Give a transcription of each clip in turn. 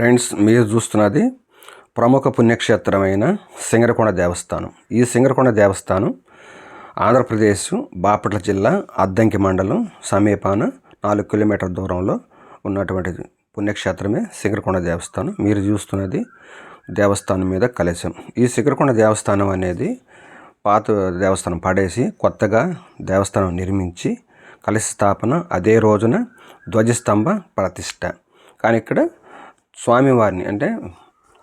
Friends మీరు చూస్తున్నది ప్రముఖ పుణ్యక్షేత్రమైన సింగరకొండ దేవస్థానం. ఈ సింగరకొండ దేవస్థానం ఆంధ్రప్రదేశ్ బాపట్ల జిల్లా అద్దంకి మండలం సమీపాన నాలుగు కిలోమీటర్ దూరంలో ఉన్నటువంటి పుణ్యక్షేత్రమే సింగరకొండ దేవస్థానం. మీరు చూస్తున్నది దేవస్థానం మీద కలశం. ఈ సింగరకొండ దేవస్థానం అనేది పాత దేవస్థానం పడేసి కొత్తగా దేవస్థానం నిర్మించి కలశ స్థాపన అదే రోజున ధ్వజస్తంభ ప్రతిష్ట. కానీ ఇక్కడ స్వామివారిని అంటే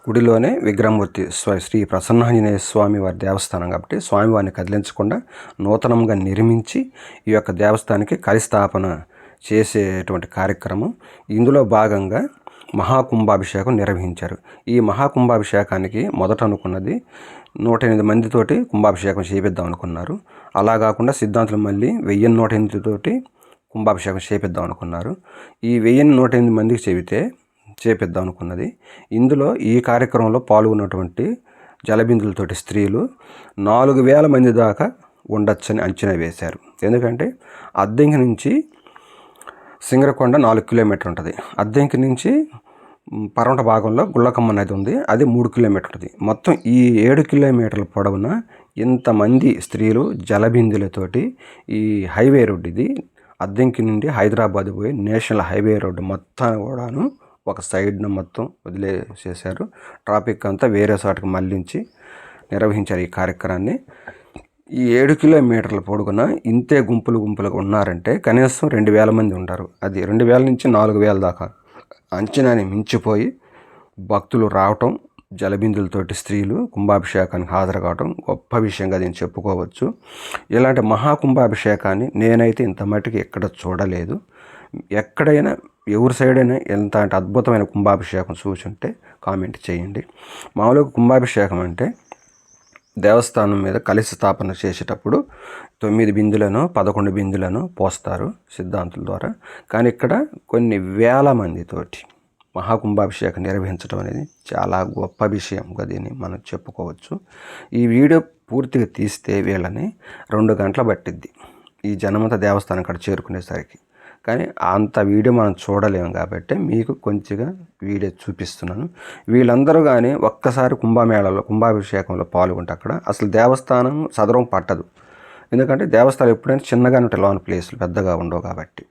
గుడిలోనే విగ్రహమూర్తి శ్రీ ప్రసన్నాంజనేయ స్వామి వారి దేవస్థానం కాబట్టి స్వామివారిని కదిలించకుండా నూతనంగా నిర్మించి ఈ యొక్క దేవస్థానానికి కలిస్థాపన చేసేటువంటి కార్యక్రమం. ఇందులో భాగంగా మహాకుంభాభిషేకం నిర్వహించారు. ఈ మహాకుంభాభిషేకానికి మొదట అనుకున్నది నూట ఎనిమిది మందితోటి కుంభాభిషేకం చేపిద్దాం అనుకున్నారు. అలా కాకుండా సిద్ధాంతులు మళ్ళీ వెయ్యి నూట ఎనిమిదితోటి కుంభాభిషేకం చేపిద్దాం అనుకున్నారు. ఈ వెయ్యి నూట ఎనిమిది మందికి చెబితే చేపిద్దాం అనుకున్నది ఇందులో ఈ కార్యక్రమంలో పాల్గొన్నటువంటి జలబిందులతోటి స్త్రీలు నాలుగు వేల మంది దాకా ఉండొచ్చని అంచనా వేశారు. ఎందుకంటే అద్దెంకి నుంచి సింగరకొండ నాలుగు కిలోమీటర్ ఉంటుంది. అద్దెంకి నుంచి పరమట భాగంలో గుళ్ళకమ్మ నది ఉంది. అది మూడు కిలోమీటర్ ఉంటుంది. మొత్తం ఈ ఏడు కిలోమీటర్ల పొడవున ఇంతమంది స్త్రీలు జలబిందులతోటి ఈ హైవే రోడ్డు ఇది అద్దెంకి నుండి హైదరాబాద్ పోయి నేషనల్ హైవే రోడ్డు మొత్తం కూడాను ఒక సైడ్ను మొత్తం వదిలేసేశారు. ట్రాఫిక్ అంతా వేరే చోటకి మళ్ళించి నిర్వహించారు ఈ కార్యక్రమాన్ని. ఈ ఏడు కిలోమీటర్ల పొడుగున ఇంతే గుంపులు గుంపులుగా ఉన్నారంటే కనీసం రెండు వేల మంది ఉంటారు. అది రెండు వేల నుంచి నాలుగు వేల దాకా. అంచనాని మించిపోయి భక్తులు రావటం జలబిందులతోటి స్త్రీలు కుంభాభిషేకానికి హాజరు కావటం గొప్ప విషయంగా దీన్ని చెప్పుకోవచ్చు. ఇలాంటి మహాకుంభాభిషేకాన్ని నేనైతే ఇంత మటుకు ఎక్కడ చూడలేదు. ఎక్కడైనా ఎవరి సైడ్ అయినా ఎంత అంటే అద్భుతమైన కుంభాభిషేకం చూసుంటే కామెంట్ చేయండి. మామూలుగా కుంభాభిషేకం అంటే దేవస్థానం మీద కలిసి స్థాపన చేసేటప్పుడు తొమ్మిది బిందులను పదకొండు బిందులను పోస్తారు సిద్ధాంతుల ద్వారా. కానీ ఇక్కడ కొన్ని వేల మందితోటి మహాకుంభాభిషేకం నిర్వహించడం అనేది చాలా గొప్ప విషయంగా దీన్ని మనం చెప్పుకోవచ్చు. ఈ వీడియో పూర్తిగా తీస్తే వీళ్ళని రెండు గంటల పట్టిద్ది. ఈ జనమత దేవస్థానం అక్కడ చేరుకునేసరికి కానీ అంత వీడియో మనం చూడలేము కాబట్టి మీకు కొంచెంగా వీడియో చూపిస్తున్నాను. వీళ్ళందరూ కానీ ఒక్కసారి కుంభమేళలో కుంభాభిషేకంలో పాల్గొంటే అక్కడ అసలు దేవస్థానం సదరం పట్టదు. ఎందుకంటే దేవస్థానం ఎప్పుడైనా చిన్నగానే ఉంటాయి లోన్ ప్లేస్లు పెద్దగా ఉండవు కాబట్టి.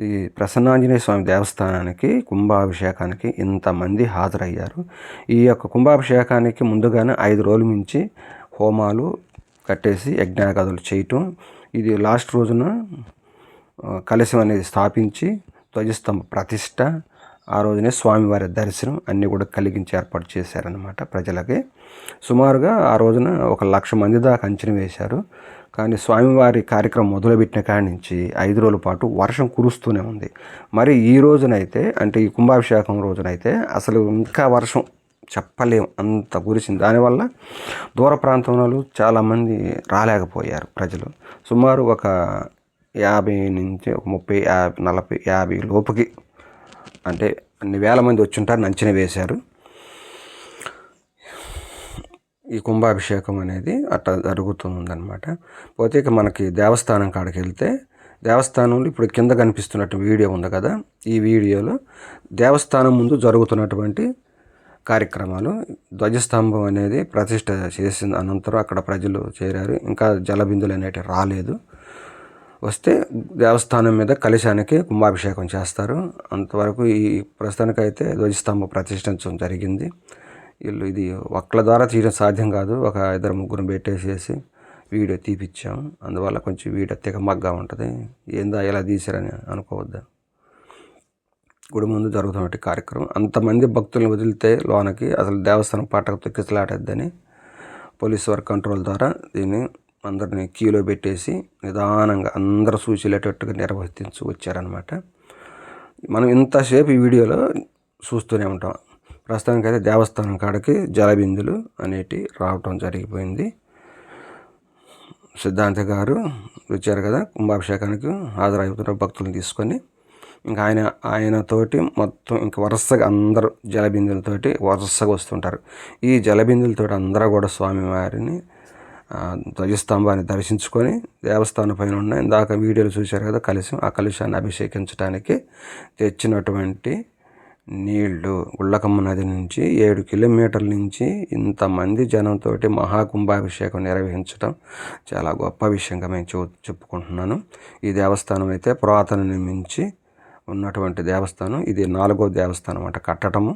ఈ ప్రసన్నాంజనేయ స్వామి దేవస్థానానికి కుంభాభిషేకానికి ఇంతమంది హాజరయ్యారు. ఈ యొక్క కుంభాభిషేకానికి ముందుగానే ఐదు రోజుల నుంచి హోమాలు కట్టేసి యజ్ఞాగదులు చేయటం. ఇది లాస్ట్ రోజున కలశం అనేది స్థాపించి ధ్వజస్తంభ ప్రతిష్ట ఆ రోజునే స్వామివారి దర్శనం అన్నీ కూడా కలిగించి ఏర్పాటు చేశారనమాట ప్రజలకి. సుమారుగా ఆ రోజున ఒక లక్ష మంది దాకా అంచనా వేశారు. కానీ స్వామివారి కార్యక్రమం మొదలుపెట్టిన కాడి నుంచి ఐదు రోజుల పాటు వర్షం కురుస్తూనే ఉంది. మరి ఈ రోజునైతే అంటే ఈ కుంభాభిషేకం రోజునైతే అసలు ఇంకా వర్షం చెప్పలేం అంత కురిసింది. దానివల్ల దూర ప్రాంతంలో చాలామంది రాలేకపోయారు ప్రజలు. సుమారు ఒక యాభై నుంచి ఒక ముప్పై యాభై నలభై యాభై లోపుకి అంటే అన్ని వేల మంది వచ్చి ఉంటారని అంచనా వేశారు. ఈ కుంభాభిషేకం అనేది అట్లా జరుగుతుందన్నమాట. పోతే ఇక మనకి దేవస్థానం కాడికి వెళ్తే దేవస్థానంలో ఇప్పుడు కింద కనిపిస్తున్నట్టు వీడియో ఉంది కదా ఈ వీడియోలో దేవస్థానం ముందు జరుగుతున్నటువంటి కార్యక్రమాలు ధ్వజస్తంభం అనేది ప్రతిష్ట చేసిన అనంతరం అక్కడ ప్రజలు చేరారు. ఇంకా జలబిందులు అనేటివి రాలేదు. వస్తే దేవస్థానం మీద కలశానికి కుంభాభిషేకం చేస్తారు. అంతవరకు ఈ ప్రస్తుతానికైతే ధ్వజస్తంభ ప్రతిష్ఠించడం జరిగింది. వీళ్ళు ఇది ఒక్కల ద్వారా తీయడం సాధ్యం కాదు. ఒక ఇద్దరు ముగ్గురు పెట్టేసేసి వీడియో తీపిచ్చాం. అందువల్ల కొంచెం వీడియో మగ్గా ఉంటుంది. ఏందా ఎలా తీసారని అనుకోవద్దు. గుడి ముందు జరుగుతున్నటువంటి కార్యక్రమం. అంతమంది భక్తులను వదిలితే లోనకి అసలు దేవస్థానం పాటకు తొక్కిసలాడద్దని పోలీస్ వర్క్ కంట్రోల్ ద్వారా దీన్ని అందరిని క్యూలో పెట్టేసి నిదానంగా అందరూ సూచిలేటట్టుగా నిర్వర్తించి వచ్చారనమాట మనం ఇంతసేపు ఈ వీడియోలో చూస్తూనే ఉంటాం. ప్రస్తుతానికైతే దేవస్థానం కాడికి జలబిందులు అనేటి రావటం జరిగిపోయింది. సిద్ధాంత గారు వచ్చారు కదా కుంభాభిషేకానికి హాజరవుతున్న భక్తులను తీసుకొని. ఇంకా ఆయన ఆయనతోటి మొత్తం ఇంకా వరుసగా అందరూ జలబిందులతోటి వరుసగా వస్తుంటారు. ఈ జలబిందులతోటి అందరూ కూడా స్వామివారిని వారిని ధ్వజస్తంభాన్ని దర్శించుకొని దేవస్థానం పైన ఉన్న ఇందాక వీడియోలు చూశారు కదా కలశం. ఆ కలుషాన్ని అభిషేకించడానికి తెచ్చినటువంటి నీళ్ళు. గుళ్ళకమ్మ నది నుంచి ఏడు కిలోమీటర్ల నుంచి ఇంతమంది జనంతో మహాకుంభాభిషేకం నిర్వహించడం చాలా గొప్ప విషయంగా మేము చూ చెప్పుకుంటున్నాను. ఈ దేవస్థానం అయితే పురాతన నిర్మించి ఉన్నటువంటి దేవస్థానం. ఇది నాలుగో దేవస్థానం అంట కట్టడము.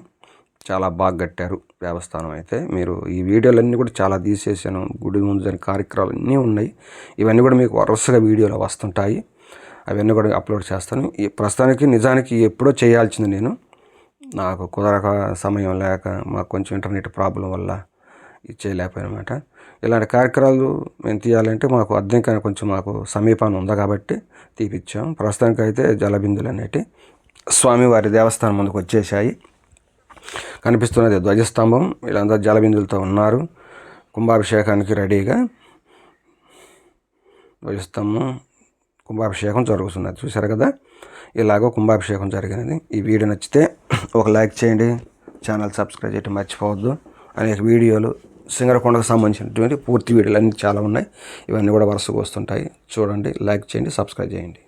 చాలా బాగా కట్టారు దేవస్థానం అయితే. మీరు ఈ వీడియోలన్నీ కూడా చాలా తీసేసాను. గుడి ముందు జరిగిన కార్యక్రమాలు అన్నీ ఉన్నాయి. ఇవన్నీ కూడా మీకు వరుసగా వీడియోలు వస్తుంటాయి. అవన్నీ కూడా అప్లోడ్ చేస్తాను. ఈ ప్రస్తుతానికి నిజానికి ఎప్పుడో చేయాల్సింది నేను. నాకు కుదరక సమయం లేక మాకు కొంచెం ఇంటర్నెట్ ప్రాబ్లం వల్ల ఇచ్చేయలేకపోయానమాట ఇలాంటి కార్యక్రమాలు మేము తీయాలంటే మాకు అద్దెంగా కొంచెం మాకు సమీపాన్ని ఉంది కాబట్టి తీపిచ్చాం. ప్రస్తుతానికి అయితే జలబిందులు అనేటి స్వామివారి దేవస్థానం ముందుకు వచ్చేసాయి కనిపిస్తున్నది. ధ్వజస్తంభం. వీళ్ళందరూ జలబిందులతో ఉన్నారు. కుంభాభిషేకానికి రెడీగా ధ్వజస్తంభం కుంభాభిషేకం జరుగుతున్నది. చూసారు కదా? ఇలాగో కుంభాభిషేకం జరిగినది. ఈ వీడియో నచ్చితే ఒక లైక్ చేయండి. ఛానల్ సబ్స్క్రైబ్ చేయడం మర్చిపోవద్దు. అనేక వీడియోలు సింగరకొండకు సంబంధించినటువంటి పూర్తి వీడియోలు అన్నీ చాలా ఉన్నాయి. ఇవన్నీ కూడా వరుసగా వస్తుంటాయి. చూడండి లైక్ చేయండి సబ్స్క్రైబ్ చేయండి.